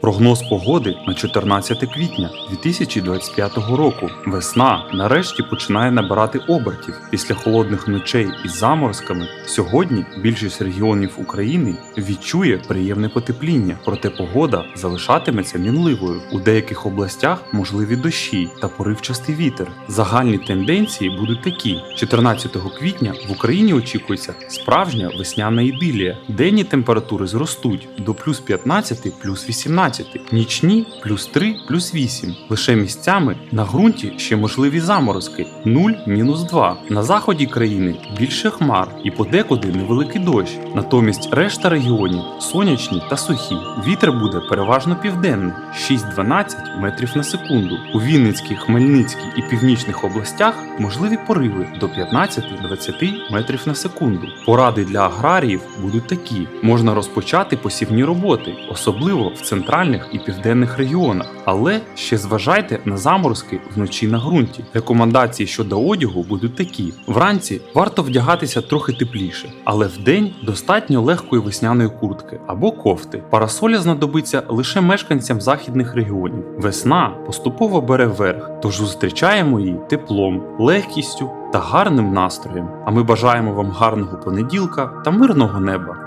Прогноз погоди на 14 квітня 2025 року. Весна нарешті починає набирати обертів після холодних ночей із заморозками. Сьогодні більшість регіонів України відчує приємне потепління, проте погода залишатиметься мінливою. У деяких областях можливі дощі та поривчастий вітер. Загальні тенденції будуть такі: 14 квітня в Україні очікується справжня весняна ідилія. Денні температури зростуть до плюс 15, плюс 18, нічні плюс 3, плюс 8. Лише місцями на ґрунті ще можливі заморозки 0, мінус 2. На заході країни більше хмар і подекуди невеликий дощ. Натомість решта регіонів сонячні та сухі. Вітер буде переважно південний 6-12 метрів на секунду. У Вінницькій, Хмельницькій і північних областях можливі пориви до 15-20 метрів на секунду. Поради для аграріїв будуть такі: можна розпочати посівні роботи, особливо в центральних і південних регіонах. Але ще зважайте на заморозки вночі на ґрунті. Рекомендації щодо одягу будуть такі: вранці варто вдягатися трохи тепліше, але вдень достатньо легкої весняної куртки або кофти. Парасоля знадобиться лише мешканцям західних регіонів. Весна поступово бере верх, тож зустрічаємо її теплом, легкістю та гарним настроєм. А ми бажаємо вам гарного понеділка та мирного неба.